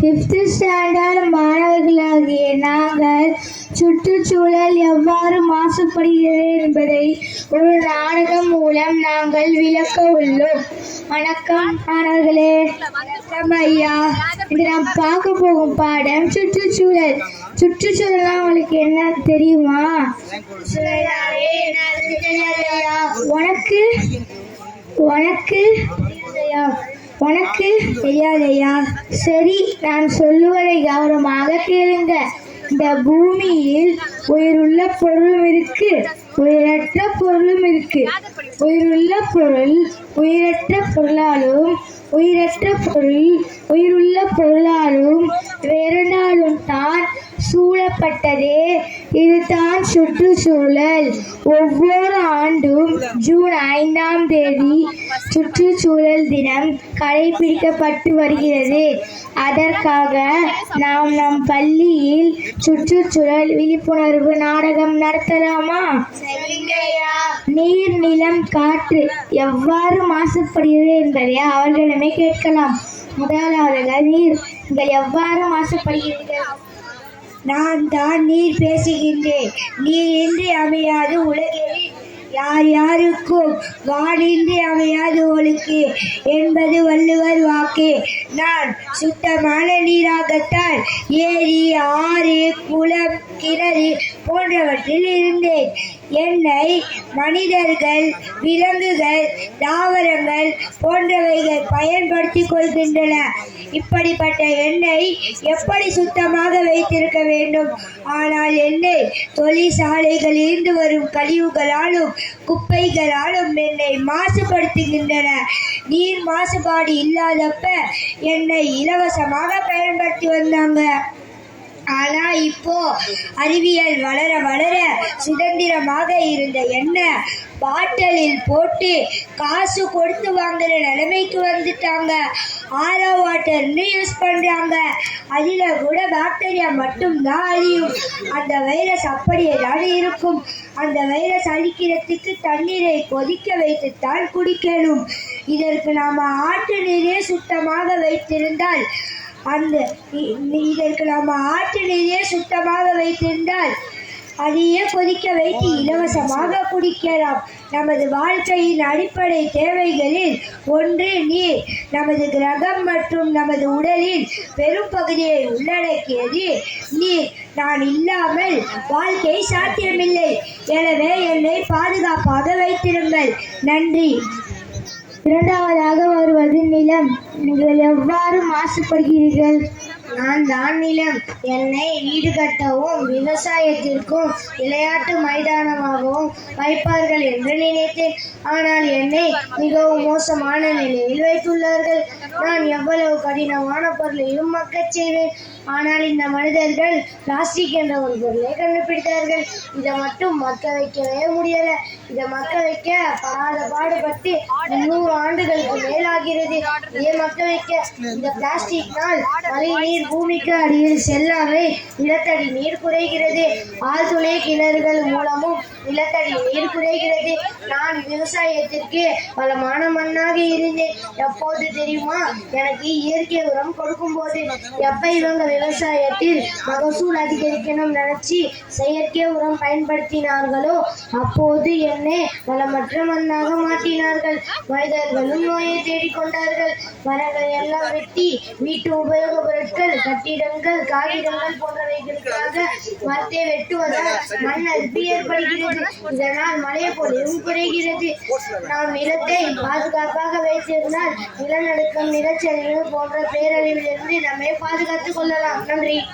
Fifth standard மாணவர்களாகிய நாங்கள் சுற்றுச்சூழல் எவ்வாறு மாசுபடுகிறது என்பதை ஒரு நாடகம் மூலம் நாங்கள் விளக்க உள்ளோம். வணக்கம் மாணவர்களே. வணக்கம் ஐயா. இது நாம் பார்க்க போகும் பாடம் சுற்றுச்சூழல். சுற்றுச்சூழல் உங்களுக்கு என்ன தெரியுமா? உனக்கு? உனக்கு? உனக்கு தெரியாதையா? சரி நான் சொல்லுவதை கவனமாக கேளுங்க. இந்த பூமியில் உயிருள்ள பொருளும் இருக்கு உயிரற்ற பொருளும் இருக்கு. உயிருள்ள பொருள் உயிரற்ற பொருளாலும் உயிரற்ற பொருள் உயிருள்ள பொருளாலும் வேறுநாளும் தான் சூழப்பட்டதே. இதுதான் சுற்றுச்சூழல். ஒவ்வொரு ஆண்டும் ஜூன் ஐந்தாம் தேதி சுற்றுச்சூழல் தினம் கடைபிடிக்கப்பட்டு வருகிறது. அதற்காக நாம் நம் பள்ளியில் சுற்றுச்சூழல் விழிப்புணர்வு நாடகம் நடத்தலாமா? நீர் நிலம் காற்று எவ்வாறு மாசுபடுகிறது என்பதை அவர்களிடமே கேட்கலாம். முதலாவதாக நீர் நீங்கள் எவ்வாறு மாசுபடுகிறீர்கள்? நான் தான் நீர் பேசுகின்றேன். நீர் இன்றி அமையாது உலகில் யார் யாருக்கும் வானின்றி அமையாது ஒழுக்கு என்பது வள்ளுவர் வாக்கு. நான் சுத்தமான நீராகத்தான் ஏரி ஆறு குளம் கிணறு போன்றவற்றில் இருந்தேன். என்னை மனிதர்கள் விலங்குகள் தாவரங்கள் போன்றவைகள் பயன்படுத்திக் கொள்கின்றன. இப்படிப்பட்ட எண்ணெய் எப்படி சுத்தமாக வைத்திருக்க வேண்டும்? ஆனால் எண்ணெய் தொழிற்சாலைகளிலிருந்து வரும் கழிவுகளாலும் குப்பைகளாலும் என்னை மாசுபடுத்துகின்றன. நீர் மாசுபாடு இல்லாதப்ப என்னை இலவசமாக பயன்படுத்தி வந்தாங்க. ஆனா இப்போ அறிவியல் வளர வளர சுதந்திரமாக இருந்த எண்ணெய் பாட்டலில் போட்டு காசு கொடுத்து வாங்குற நிலைமைக்கு வந்துட்டாங்க. ஆரோ வாட்டர்னு யூஸ் பண்ணுறாங்க அதில் கூட பாக்டீரியா மட்டும்தான் அழியும். அந்த வைரஸ் அப்படியே தான் இருக்கும். அந்த வைரஸ் அழிக்கிறதுக்கு தண்ணீரை கொதிக்க வைத்துத்தான் குடிக்கணும். இதற்கு நாம் ஆற்று நீரே சுத்தமாக வைத்திருந்தால் அந்த இதற்கு நாம் ஆற்று நீரே சுத்தமாக வைத்திருந்தால் அதையே கொதிக்க வைத்து இலவசமாக குடிக்கலாம். நமது வாழ்க்கையின் அடிப்படை தேவைகளில் ஒன்று நீர். நமது கிரகம் மற்றும் நமது உடலின் பெரும் பகுதியை உள்ளடக்கியது நீர். நான் இல்லாமல் வாழ்க்கை சாத்தியமில்லை. எனவே என்னை பாதுகாப்பாக வைத்திருங்கள். நன்றி. இரண்டாவதாக வருவது நிலம். நீங்கள் எவ்வாறு மாசுபடுகிறீர்கள்? நான் தான் நிலம் என்னை வீடு கட்டவும் விவசாயத்திற்கும் விளையாட்டு மைதானமாகவும் வைப்பார்கள் என்று நினைத்தேன். ஆனால் என்னை மிகவும் மோசமான நிலையில் வைத்துள்ளார்கள். நான் எவ்வளவு கடினமான பொருளையும் மக்கச் செய்வேன். ஆனால் இந்த மனிதர்கள் பிளாஸ்டிக் என்ற ஒரு பொருளை கண்டுபிடித்தார்கள். இதை மட்டும் மக்க வைக்கவே முடியல. இதை மக்க வைக்க பாத பாடுபட்டு முன்னூறு ஆண்டுகளுக்கு மேலாகிறது. இதை மக்க வைக்க இந்த பிளாஸ்டிக்னால் மழை நீர் பூமிக்கு அடியில் செல்லாமை நிலத்தடி நீர் குறைகிறது. ஆழ்துளை கிணறுகள் மூலமும் நிலத்தடி நீர் குறைகிறது. நான் விவசாயத்திற்கு பலமான மண்ணாக இருந்தேன். எப்போது தெரியுமா? எனக்கு இயற்கை உரம் கொடுக்கும் போது எப்ப இவங்க விவசாயத்தில் மகசூல் அதிகரிக்கணும் நினைச்சு செயற்கை உரம் பயன்படுத்தினார்களோ அப்போது என்னை வளமற்ற மண்ணாக மாற்றினார்கள். மனிதர்களும் நோயை தேடிக்கொண்டார்கள். மரங்கள் எல்லாம் வெட்டி வீட்டு உபயோக பொருட்கள் கட்டிடங்கள் காகிதங்கள் போன்றவைகளுக்காக மரத்தை வெட்டுவதால் மண் அரிப்பு ஏற்படுகிறது. இதனால் மழை பொழிவும் குறைகிறது. நாம் நிலத்தை பாதுகாப்பாக வைத்திருந்தால் நிலநடுக்கம் நிலச்சரிவு போன்ற பேரழிவிலிருந்து நம்மை பாதுகாத்துக் கொள்ளலாம். நன்றி.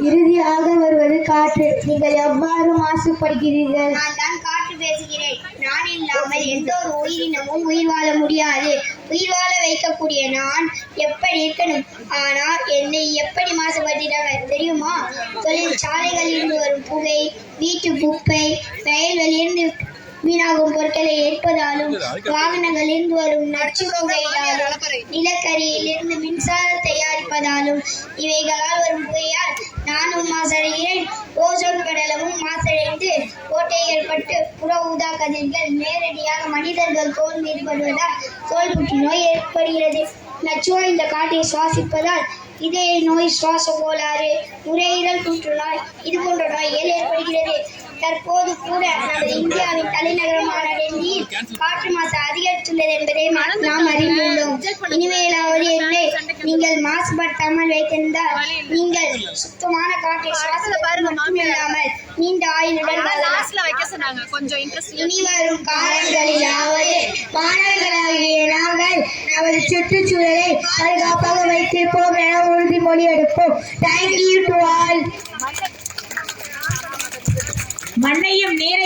இறுதியாக வருவது காற்று. நீங்கள் எவ்வாறு மாசுபடுகிறீர்கள்? நான் தான் காற்று பேசுகிறேன். நான் இல்லாமல் எந்த ஒரு உயிரினமும் உயிர் வாழ முடியாது. உயிர் வாழ வைக்கக்கூடிய நான் எப்படி இருக்கணும்? ஆனால் என்னை எப்படி மாசுபடுத்திட்டாங்க தெரியுமா? தொழிற்சாலைகளிலிருந்து வரும் புகை வீட்டு குப்பை வயல்களிலிருந்து வீணாகும் பொருட்களை ஏற்பதாலும் வாகனங்களிலிருந்து வரும் நச்சு புகையினாலும் நிலக்கரியிலிருந்து மின்சாரம் தயாரிப்பதாலும் இவைகளால் வரும் புகையால் நானும் மாசடைகிறேன். ஓசோன் படலமும் மாசடைந்து ஓட்டை ஏற்பட்டு புற ஊதா கதிர்கள் நேரடியாக மனிதர்கள் தோல் மீது படுவதால் தோல் புற்றுநோய் ஏற்படுகிறது. நச்சுவா இந்த காற்றை சுவாசிப்பதால் இதய நோய் சுவாச கோளாறு நுரையீரல் புற்றுநோய் இது போன்ற நோய்கள் ஏற்படுகிறது. தற்போது கூட நமது இந்தியாவின் தலைநகரமான டெல்லியில் காற்று மாசு அதிகரித்துள்ளது என்பதை நாம் அறிந்துள்ளோம். இனிமேலாவது என்னை நீங்கள் மாசுபடுத்தாமல் வைத்திருந்தால் நீங்கள் சுத்தமான காற்றை மட்டுமில்லாமல் நீண்ட ஆயுளுடன் வாழலாம் லாஸ்ட்ல வைக்க சொன்னாங்க. கொஞ்சம் இன்ட்ரெஸ்ட் இனி வரும் காலங்களிலாவது மாணவர்களாகிய நாங்கள் நமது சுற்றுச்சூழலை பாதுகாப்பாக வைத்திருப்போம் என உறுதிமொழி எடுப்போம். தேங்க்யூ டு ஆல் மண்ணையும் நீரையும்